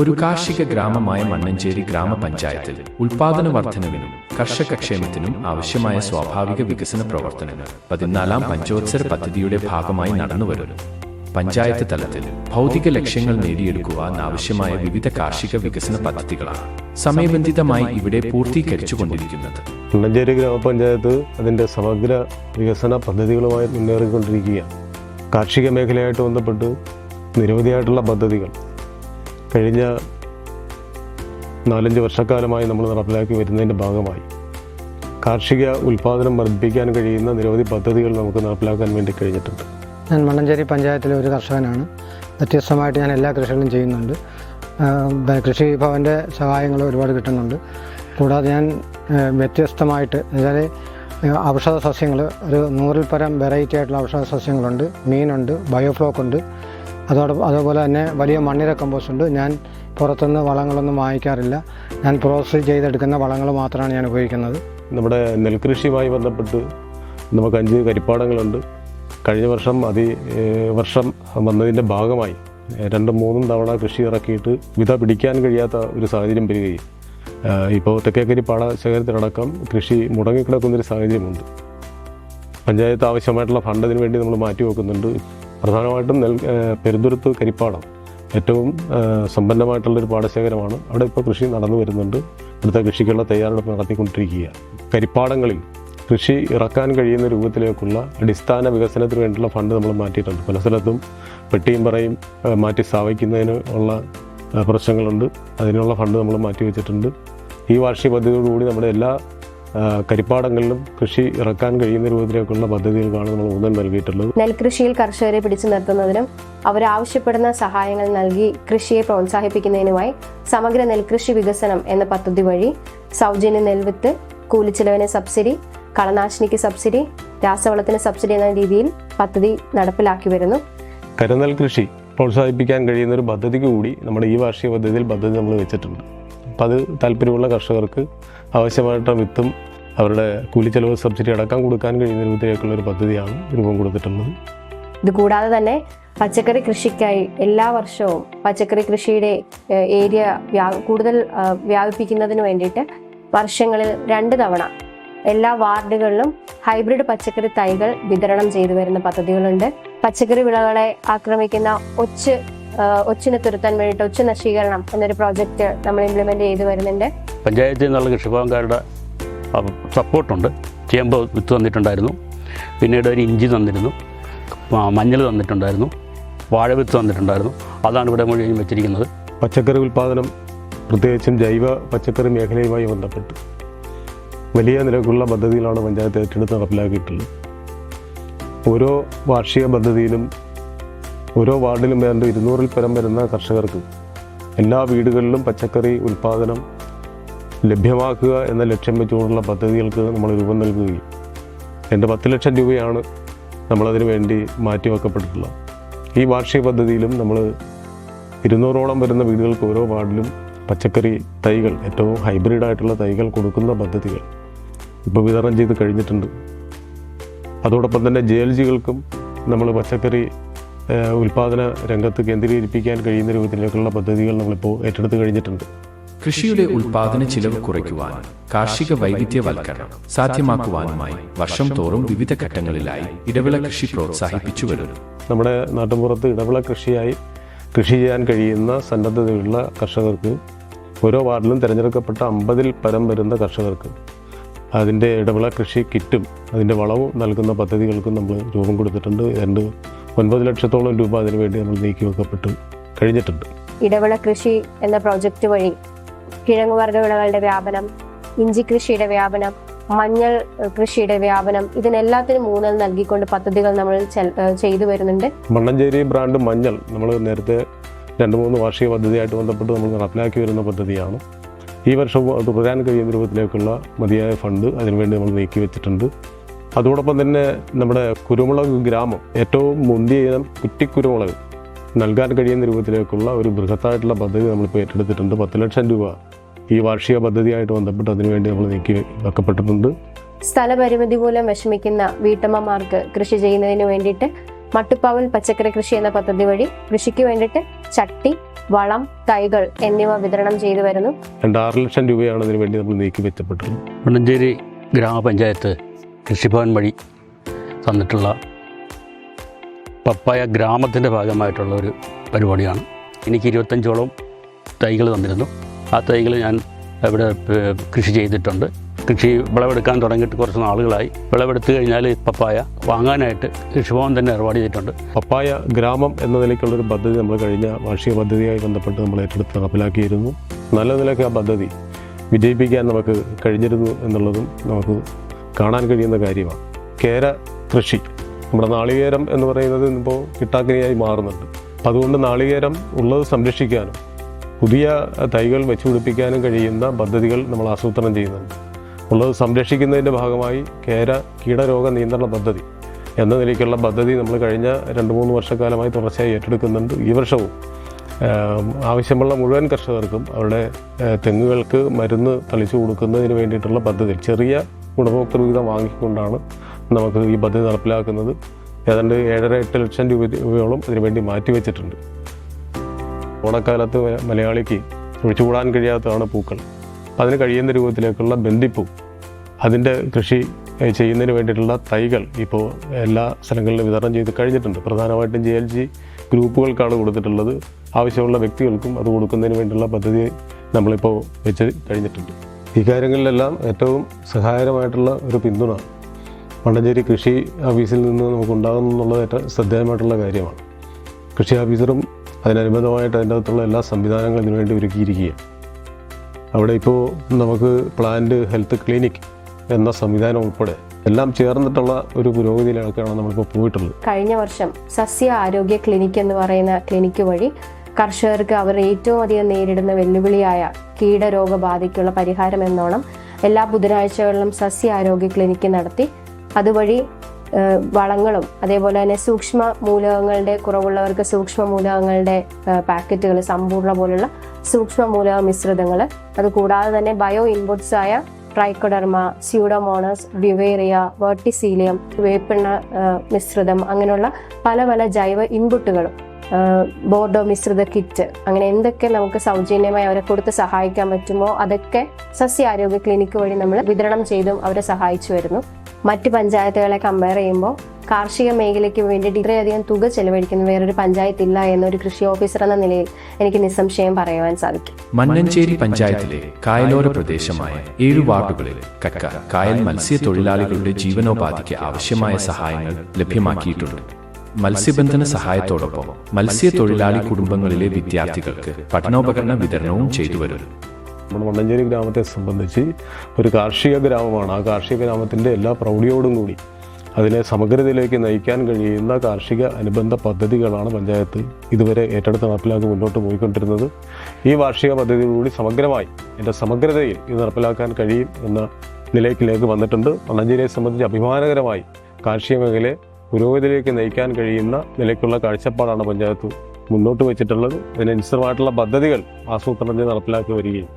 ഒരു കാർഷിക ഗ്രാമമായ മണ്ണഞ്ചേരി ഗ്രാമപഞ്ചായത്തിൽ ഉൽപാദന വർധനവിനും കർഷകക്ഷേമത്തിനും ആവശ്യമായ സ്വാഭാവിക വികസന പ്രവർത്തനങ്ങൾ പതിനാലാം പഞ്ചോത്സര പദ്ധതിയുടെ ഭാഗമായി നടന്നുവരുന്നു. പഞ്ചായത്ത് തലത്തിൽ ഭൗതിക ലക്ഷ്യങ്ങൾ നേടിയെടുക്കുവാൻ ആവശ്യമായ വിവിധ കാർഷിക വികസന പദ്ധതികളാണ് സമയബന്ധിതമായി ഇവിടെ പൂർത്തീകരിച്ചുകൊണ്ടിരിക്കുന്നത്. മണ്ണഞ്ചേരി ഗ്രാമപഞ്ചായത്ത് അതിന്റെ സമഗ്ര വികസന പദ്ധതികളുമായി മുന്നേറിക്കൊണ്ടിരിക്കുകയാണ്. കാർഷിക മേഖലയായിട്ട് ബന്ധപ്പെട്ട് നിരവധിയായിട്ടുള്ള പദ്ധതികൾ കഴിഞ്ഞ നാലഞ്ച് വർഷക്കാലമായി നമ്മൾ നടപ്പിലാക്കി വരുന്നതിന്റെ ഭാഗമായി കാർഷിക ഉൽപ്പാദനം വർദ്ധിപ്പിക്കാൻ കഴിയുന്ന നിരവധി പദ്ധതികൾ നമുക്ക് നടപ്പിലാക്കാൻ വേണ്ടി കഴിഞ്ഞിട്ടുണ്ട്. ഞാൻ മണ്ണഞ്ചേരി പഞ്ചായത്തിലെ ഒരു കർഷകനാണ്. വ്യത്യസ്തമായിട്ട് ഞാൻ എല്ലാ കൃഷികളും ചെയ്യുന്നുണ്ട്. കൃഷി ഭവന്റെ സഹായങ്ങൾ ഒരുപാട് കിട്ടുന്നുണ്ട്. കൂടാതെ ഞാൻ വ്യത്യസ്തമായിട്ട് അതായത് ഔഷധ സസ്യങ്ങൾ ഒരു നൂറിൽ പരം വെറൈറ്റി ആയിട്ടുള്ള ഔഷധ സസ്യങ്ങളുണ്ട്. മീനുണ്ട് ബയോഫ്ലോക്ക് ഉണ്ട് അതോടൊപ്പം അതുപോലെ തന്നെ വലിയ മണ്ണിര കമ്പോസ്റ്റ് ഞാൻ പുറത്തുനിന്ന് വളങ്ങളൊന്നും വാങ്ങിക്കാറില്ല. ഞാൻ പ്രോസസ്സ് ചെയ്തെടുക്കുന്ന വളങ്ങൾ മാത്രമാണ് ഞാൻ ഉപയോഗിക്കുന്നത്. നമ്മുടെ നെൽകൃഷിയുമായി ബന്ധപ്പെട്ട് നമുക്ക് അഞ്ച് കരിപ്പാടങ്ങളുണ്ട്. കഴിഞ്ഞ വർഷം അതി വർഷം വന്നതിന്റെ ഭാഗമായി രണ്ടും മൂന്നും തവണ കൃഷി ഇറക്കിയിട്ട് വിധ പിടിക്കാൻ കഴിയാത്ത ഒരു സാഹചര്യം വരികയും ഇപ്പോൾ തെക്കേക്കരി പാട ശേഖരത്തിനടക്കം കൃഷി മുടങ്ങിക്കിടക്കുന്നൊരു സാഹചര്യമുണ്ട്. പഞ്ചായത്ത് ആവശ്യമായിട്ടുള്ള ഫണ്ട് അതിന് വേണ്ടി നമ്മൾ മാറ്റി വെക്കുന്നുണ്ട്. പ്രധാനമായിട്ടും നെൽ പെരുന്തുരുത്ത് കരിപ്പാടം ഏറ്റവും സമ്പന്നമായിട്ടുള്ളൊരു പാടശേഖരമാണ്. അവിടെ ഇപ്പോൾ കൃഷി നടന്നു വരുന്നുണ്ട്. ഇവിടുത്തെ കൃഷിക്കുള്ള തയ്യാറെടുപ്പ് നടത്തിക്കൊണ്ടിരിക്കുകയാണ്. കരിപ്പാടങ്ങളിൽ കൃഷി ഇറക്കാൻ കഴിയുന്ന രൂപത്തിലേക്കുള്ള അടിസ്ഥാന വികസനത്തിന് വേണ്ടിയുള്ള ഫണ്ട് നമ്മൾ മാറ്റിയിട്ടുണ്ട്. പല സ്ഥലത്തും പെട്ടിയും പറയും മാറ്റി സ്ഥാപിക്കുന്നതിന് ഉള്ള പ്രശ്നങ്ങളുണ്ട്. അതിനുള്ള ഫണ്ട് നമ്മൾ മാറ്റി വെച്ചിട്ടുണ്ട് ഈ വാർഷിക പദ്ധതിയോടുകൂടി നമ്മുടെ എല്ലാ കരിപ്പാടങ്ങളിലും കൃഷി ഇറക്കാൻ കഴിയുന്ന രൂപത്തിലേക്കുള്ള പദ്ധതികൾക്കാണ് നമ്മൾ ഊന്നൽ നൽകിയിട്ടുള്ളത്. നെൽകൃഷിയിൽ കർഷകരെ പിടിച്ചു നിർത്തുന്നതിനും അവരാവശ്യപ്പെടുന്ന സഹായങ്ങൾ നൽകി കൃഷിയെ പ്രോത്സാഹിപ്പിക്കുന്നതിനുമായി സമഗ്ര നെൽകൃഷി വികസനം എന്ന പദ്ധതി വഴി സൗജന്യ നെൽവിത്ത് കൂലിച്ചെലവിന് സബ്സിഡി കളനാശിനിക്ക് സബ്സിഡി രാസവളത്തിന് സബ്സിഡി എന്ന രീതിയിൽ പദ്ധതി നടപ്പിലാക്കി വരുന്നു. കരുനെൽ കൃഷി പ്രോത്സാഹിപ്പിക്കാൻ കഴിയുന്ന ഒരു പദ്ധതിക്ക് കൂടി നമ്മുടെ ഈ വാർഷിക പദ്ധതിയിൽ പദ്ധതി നമ്മൾ വെച്ചിട്ടുണ്ട്. അപ്പം അത് താല്പര്യമുള്ള കർഷകർക്ക് ആവശ്യമായിട്ടുള്ള വിത്തും അവരുടെ കൂലിച്ചെലവ് സബ്സിഡി അടക്കം കൊടുക്കാൻ കഴിയുന്ന രൂപത്തിലേക്കുള്ള ഒരു പദ്ധതിയാണ് രൂപം കൊടുത്തിട്ടുള്ളത്. ഇത് കൂടാതെ തന്നെ പച്ചക്കറി കൃഷിക്കായി എല്ലാ വർഷവും പച്ചക്കറി കൃഷിയുടെ ഏരിയ കൂടുതൽ വ്യാപിപ്പിക്കുന്നതിന് വേണ്ടിയിട്ട് വർഷങ്ങളിൽ രണ്ട് തവണ എല്ലാ വാർഡുകളിലും ഹൈബ്രിഡ് പച്ചക്കറി തൈകൾ വിതരണം ചെയ്തു വരുന്ന പദ്ധതികളുണ്ട്. പച്ചക്കറി വിളകളെ ആക്രമിക്കുന്ന ഒച്ച് ഒച്ചിനെ തുരുത്താൻ വേണ്ടിയിട്ട് ഒച്ച നശീകരണം എന്നൊരു പ്രോജക്റ്റ് നമ്മൾ ഇംപ്ലിമെന്റ് ചെയ്തു വരുന്നുണ്ട്. പഞ്ചായത്തിൽ നിന്നുള്ള കൃഷിഭവൻകാരുടെ സപ്പോർട്ടുണ്ട് ചേമ്പ് വിത്ത് തന്നിട്ടുണ്ടായിരുന്നു. പിന്നീട് ഒരു ഇഞ്ചി തന്നിരുന്നു. മഞ്ഞൾ തന്നിട്ടുണ്ടായിരുന്നു. വാഴ വിത്ത് തന്നിട്ടുണ്ടായിരുന്നു. അതാണ് ഇവിടെ മുഴുവൻ വെച്ചിരിക്കുന്നത്. പച്ചക്കറി ഉൽപാദനം പ്രത്യേകിച്ചും ജൈവ പച്ചക്കറി മേഖലയുമായി ബന്ധപ്പെട്ട് വലിയ നിലക്കുള്ള പദ്ധതികളാണ് പഞ്ചായത്ത് ഏറ്റെടുത്ത് നടപ്പിലാക്കിയിട്ടുള്ളത്. ഓരോ വാർഷിക പദ്ധതിയിലും ഓരോ വാർഡിലും ഏതാണ്ട് ഇരുന്നൂറിൽ പരം വരുന്ന കർഷകർക്ക് എല്ലാ വീടുകളിലും പച്ചക്കറി ഉൽപ്പാദനം ലഭ്യമാക്കുക എന്ന ലക്ഷ്യം വെച്ചുകൊണ്ടുള്ള പദ്ധതികൾക്ക് നമ്മൾ രൂപം നൽകുകയും എന്റെ പത്ത് ലക്ഷം രൂപയാണ് നമ്മളതിനു വേണ്ടി മാറ്റിവെക്കപ്പെട്ടിട്ടുള്ളത്. ഈ വാർഷിക പദ്ധതിയിലും നമ്മൾ ഇരുന്നൂറോളം വരുന്ന വീടുകൾക്ക് ഓരോ വാർഡിലും പച്ചക്കറി തൈകൾ ഏറ്റവും ഹൈബ്രിഡ് ആയിട്ടുള്ള തൈകൾ കൊടുക്കുന്ന പദ്ധതികൾ ഇപ്പോൾ വിതരണം ചെയ്ത് കഴിഞ്ഞിട്ടുണ്ട്. അതോടൊപ്പം തന്നെ ജെ എൽ ജികൾക്കും നമ്മൾ പച്ചക്കറി ഉൽപ്പാദന രംഗത്ത് കേന്ദ്രീകരിപ്പിക്കാൻ കഴിയുന്ന രൂപത്തിലേക്കുള്ള പദ്ധതികൾ നമ്മളിപ്പോൾ ഏറ്റെടുത്ത് കഴിഞ്ഞിട്ടുണ്ട്. കൃഷിയുടെ ഉൽപാദന ചിലവ് കുറയ്ക്കുവാൻ കാർഷിക വൈവിധ്യവൽക്കരണം സാധ്യമാക്കുവാനുമായി വർഷം തോറും വിവിധ ഘട്ടങ്ങളിലായി ഇടവിള കൃഷി പ്രോത്സാഹിപ്പിച്ചു വരുന്നു. നമ്മുടെ നാട്ടിൻപുറത്ത് ഇടവിള കൃഷിയായി കൃഷി ചെയ്യാൻ കഴിയുന്ന സന്നദ്ധതയുള്ള കർഷകർക്ക് ഓരോ വാർഡിലും തിരഞ്ഞെടുക്കപ്പെട്ട അമ്പതിൽ പരം വരുന്ന കർഷകർക്ക് അതിന്റെ ഇടവിള കൃഷി കിറ്റും അതിന്റെ വളവും നൽകുന്ന പദ്ധതികൾക്കും നമ്മൾ രൂപം കൊടുത്തിട്ടുണ്ട്. ഏതാണ്ട് ഒൻപത് ലക്ഷത്തോളം രൂപ അതിനു വേണ്ടി നമ്മൾ നീക്കി വെക്കപ്പെട്ടു കഴിഞ്ഞിട്ടുണ്ട്. ഇടവിള കൃഷി എന്ന പ്രോജക്റ്റ് വഴി കിഴങ്ങ് വർഗ വിളകളുടെ വ്യാപനം ഇഞ്ചി കൃഷിയുടെ വ്യാപനം മഞ്ഞൾ കൃഷിയുടെ വ്യാപനം ഇതിനെല്ലാത്തിനും ഊന്നൽ നൽകിക്കൊണ്ട് പദ്ധതികൾ നമ്മൾ ചെയ്തു വരുന്നുണ്ട്. മണ്ണഞ്ചേരി ബ്രാൻഡ് മഞ്ഞൾ നമ്മൾ നേരത്തെ രണ്ട് മൂന്ന് വാർഷിക പദ്ധതിയായിട്ട് ബന്ധപ്പെട്ട് നമ്മൾ നടപ്പിലാക്കി വരുന്ന പദ്ധതിയാണ്. ഈ വർഷം അത് തുടരാൻ കഴിയുന്ന രൂപത്തിലേക്കുള്ള മതിയായ ഫണ്ട് അതിനുവേണ്ടി നമ്മൾ നീക്കി വെച്ചിട്ടുണ്ട് അതോടൊപ്പം തന്നെ നമ്മുടെ കുരുമുളക് ഗ്രാമം ഏറ്റവും മുന്തിയ ഇനം കുറ്റിക്കുരുമുളക് നൽകാൻ കഴിയുന്ന രൂപത്തിലേക്കുള്ള ഒരു ബൃഹത്തായിട്ടുള്ള പദ്ധതി നമ്മളിപ്പോൾ ഏറ്റെടുത്തിട്ടുണ്ട്. പത്ത് ലക്ഷം രൂപ ഈ വാർഷിക പദ്ധതിയായിട്ട് ബന്ധപ്പെട്ട് അതിനുവേണ്ടി നമ്മൾ നീക്കി വെക്കപ്പെട്ടിട്ടുണ്ട്. സ്ഥലപരിമിതി മൂലം വിഷമിക്കുന്ന വീട്ടമ്മമാർക്ക് കൃഷി ചെയ്യുന്നതിന് വേണ്ടിയിട്ട് മട്ടുപ്പാവൽ പച്ചക്കറി കൃഷി എന്ന പദ്ധതി വഴി കൃഷിക്ക് വേണ്ടിയിട്ട് ചട്ടി വളം തൈകൾ എന്നിവ വിതരണം ചെയ്തു വരുന്നു. രണ്ടാറ് ലക്ഷം രൂപയാണ് ഇതിനു വേണ്ടി നമ്മൾ നീക്കി വെച്ചപ്പെട്ടത് മണ്ണഞ്ചേരി ഗ്രാമപഞ്ചായത്ത് കൃഷിഭവൻ വഴി തന്നിട്ടുള്ള പപ്പായ ഗ്രാമത്തിന്റെ ഭാഗമായിട്ടുള്ള ഒരു പരിപാടിയാണ്. എനിക്ക് ഇരുപത്തഞ്ചോളം തൈകൾ തന്നിരുന്നു. ആ തൈകൾ ഞാൻ ഇവിടെ കൃഷി ചെയ്തിട്ടുണ്ട്. കൃഷി വിളവെടുക്കാൻ തുടങ്ങിയിട്ട് കുറച്ച് നാളുകളായി. വിളവെടുത്തു കഴിഞ്ഞാൽ പപ്പായ വാങ്ങാനായിട്ട് കൃഷിഭവൻ തന്നെ ഏർപ്പാട് ചെയ്തിട്ടുണ്ട്. പപ്പായ ഗ്രാമം എന്ന നിലയ്ക്കുള്ളൊരു പദ്ധതി നമ്മൾ കഴിഞ്ഞ വാർഷിക പദ്ധതിയായി ബന്ധപ്പെട്ട് നമ്മൾ ഏറ്റെടുത്ത് നടപ്പിലാക്കിയിരുന്നു. നല്ല നിലയ്ക്ക് ആ പദ്ധതി വിജയിപ്പിക്കാൻ നമുക്ക് കഴിഞ്ഞിരുന്നു എന്നുള്ളതും നമുക്ക് കാണാൻ കഴിയുന്ന കാര്യമാണ്. കേര കൃഷി. നമ്മുടെ നാളികേരം എന്ന് പറയുന്നത് ഇപ്പോൾ കിട്ടാക്കനിയായി മാറുന്നുണ്ട്. അപ്പം അതുകൊണ്ട് നാളികേരം ഉള്ളത് സംരക്ഷിക്കാനും പുതിയ തൈകൾ വെച്ചുപിടിപ്പിക്കാനും കഴിയുന്ന പദ്ധതികൾ നമ്മൾ ആസൂത്രണം ചെയ്യുന്നുണ്ട്. ഉള്ളത് സംരക്ഷിക്കുന്നതിന്റെ ഭാഗമായി കേര കീടരോഗ നിയന്ത്രണ പദ്ധതി എന്ന നിലയ്ക്കുള്ള പദ്ധതി നമ്മൾ കഴിഞ്ഞ രണ്ട് മൂന്ന് വർഷക്കാലമായി തുടർച്ചയായി ഏറ്റെടുക്കുന്നുണ്ട്. ഈ വർഷവും ആവശ്യമുള്ള മുഴുവൻ കർഷകർക്കും അവരുടെ തെങ്ങുകൾക്ക് മരുന്ന് തളിച്ചു കൊടുക്കുന്നതിന് വേണ്ടിയിട്ടുള്ള പദ്ധതി. ചെറിയ ഗുണഭോക്തൃ വിഹിതം വാങ്ങിക്കൊണ്ടാണ് നമുക്ക് ഈ പദ്ധതി നടപ്പിലാക്കുന്നത്. ഏതാണ്ട് ഏഴര എട്ട് ലക്ഷം രൂപ രൂപയോളം ഇതിനുവേണ്ടി മാറ്റിവെച്ചിട്ടുണ്ട് ഓണക്കാലത്ത് മലയാളിക്ക് ഒഴിച്ചുകൂടാൻ കഴിയാത്തതാണ് പൂക്കൾ. അതിന് കഴിയുന്ന രൂപത്തിലേക്കുള്ള ബന്ദിപ്പൂ അതിന്റെ കൃഷി ചെയ്യുന്നതിന് വേണ്ടിയിട്ടുള്ള തൈകൾ ഇപ്പോൾ എല്ലാ സ്ഥലങ്ങളിലും വിതരണം ചെയ്ത് കഴിഞ്ഞിട്ടുണ്ട്. പ്രധാനമായിട്ടും ജെ എൽ ജി ഗ്രൂപ്പുകൾക്കാണ് കൊടുത്തിട്ടുള്ളത്. ആവശ്യമുള്ള വ്യക്തികൾക്കും അത് കൊടുക്കുന്നതിന് വേണ്ടിയുള്ള പദ്ധതി നമ്മളിപ്പോൾ വെച്ച് കഴിഞ്ഞിട്ടുണ്ട്. ഈ കാര്യങ്ങളിലെല്ലാം ഏറ്റവും സഹായകരമായിട്ടുള്ള ഒരു പിന്തുണ മണ്ടഞ്ചേരി കൃഷി ഓഫീസിൽ നിന്ന് നമുക്ക് നമുക്കുണ്ടാകുന്നു എന്നുള്ളത് ഏറ്റവും ശ്രദ്ധേയമായിട്ടുള്ള കാര്യമാണ്. കൃഷി ഓഫീസറും അതിനനുബന്ധമായിട്ട് അതിന്റെ അകത്തുള്ള എല്ലാ സംവിധാനങ്ങളും ഇതിനുവേണ്ടി ഒരുക്കിയിരിക്കുകയാണ്. അവിടെ ഇപ്പോൾ നമുക്ക് പ്ലാന്റ് ഹെൽത്ത് ക്ലിനിക് എന്ന സംവിധാനം ഉൾപ്പെടെ എല്ലാം ചേർന്നിട്ടുള്ള ഒരു പുരോഗതിയിലേക്കാണ് നമ്മളിപ്പോൾ പോയിട്ടുള്ളത്. കഴിഞ്ഞ വർഷം സസ്യ ആരോഗ്യ ക്ലിനിക് എന്ന് പറയുന്ന ക്ലിനിക്ക് വഴി കർഷകർക്ക് അവർ ഏറ്റവും അധികം നേരിടുന്ന വെല്ലുവിളിയായ കീടരോഗബാധയ്ക്കുള്ള പരിഹാരം എന്നോണം എല്ലാ ബുധനാഴ്ചകളിലും സസ്യ ആരോഗ്യ ക്ലിനിക്ക് നടത്തി. അതുവഴി വളങ്ങളും അതേപോലെ തന്നെ സൂക്ഷ്മ മൂലകങ്ങളുടെ കുറവുള്ളവർക്ക് സൂക്ഷ്മ മൂലകങ്ങളുടെ പാക്കറ്റുകൾ സമ്പൂർണ പോലുള്ള സൂക്ഷ്മ മൂലക മിശ്രിതങ്ങൾ അതുകൂടാതെ തന്നെ ബയോ ഇൻപുട്സ് ആയ ട്രൈക്കോഡർമ സ്യൂഡോമോണസ് വിവേറിയ വെർട്ടിസീലിയം വേപ്പെണ്ണ മിശ്രിതം അങ്ങനെയുള്ള പല പല ജൈവ ഇൻപുട്ടുകളും ബോർഡോ മിശ്രിത കിറ്റ് അങ്ങനെ എന്തൊക്കെ നമുക്ക് സൗജന്യമായി അവരെ കൊടുത്ത് സഹായിക്കാൻ പറ്റുമോ അതൊക്കെ സസ്യാരോഗ്യ ക്ലിനിക്ക് വഴി നമ്മൾ വിതരണം ചെയ്തും അവരെ സഹായിച്ചു വരുന്നു. മറ്റ് പഞ്ചായത്തുകളെ കമ്പയർ ചെയ്യുമ്പോൾ കാർഷിക മേഖലയ്ക്ക് വേണ്ടി ഇത്രയധികം തുക ചെലവഴിക്കുന്ന വേറൊരു പഞ്ചായത്ത് ഇല്ല എന്നൊരു കൃഷി ഓഫീസർ എന്ന നിലയിൽ എനിക്ക് നിസ്സംശയം പറയുവാൻ സാധിക്കും. മന്നഞ്ചേരി പഞ്ചായത്തിലെ കായലോര പ്രദേശമായ ഏഴു വാർഡുകളിൽ കക്ക കായൽ മത്സ്യത്തൊഴിലാളികളുടെ ജീവനോപാധിക്ക് ആവശ്യമായ സഹായങ്ങൾ ലഭ്യമാക്കിയിട്ടുണ്ട്. മത്സ്യബന്ധന സഹായത്തോടൊപ്പം മത്സ്യത്തൊഴിലാളി കുടുംബങ്ങളിലെ വിദ്യാർത്ഥികൾക്ക് പഠനോപകരണ വിതരണവും ചെയ്തു വരും. നമ്മുടെ മണ്ണഞ്ചേരി ഗ്രാമത്തെ സംബന്ധിച്ച് ഒരു കാർഷിക ഗ്രാമമാണ്. ആ കാർഷിക ഗ്രാമത്തിന്റെ എല്ലാ പ്രൗഢിയോടും കൂടി അതിനെ സമഗ്രതയിലേക്ക് നയിക്കാൻ കഴിയുന്ന കാർഷിക അനുബന്ധ പദ്ധതികളാണ് പഞ്ചായത്ത് ഇതുവരെ ഏറ്റെടുത്ത് നടപ്പിലാക്കി മുന്നോട്ട് പോയിക്കൊണ്ടിരുന്നത്. ഈ വാർഷിക പദ്ധതിയോടുകൂടി സമഗ്രമായി എന്റെ സമഗ്രതയിൽ ഇത് നടപ്പിലാക്കാൻ കഴിയും എന്ന നിലയ്ക്കിലേക്ക് വന്നിട്ടുണ്ട്. മണ്ണഞ്ചേരിയെ സംബന്ധിച്ച് അഭിമാനകരമായി കാർഷിക മേഖലയെ പുരോഗതിയിലേക്ക് നയിക്കാൻ കഴിയുന്ന നിലയ്ക്കുള്ള കാഴ്ചപ്പാടാണ് പഞ്ചായത്ത് മുന്നോട്ട് വെച്ചിട്ടുള്ളത്. അതിനനുസൃതമായിട്ടുള്ള പദ്ധതികൾ ആസൂത്രണത്തിൽ നടപ്പിലാക്കി വരികയും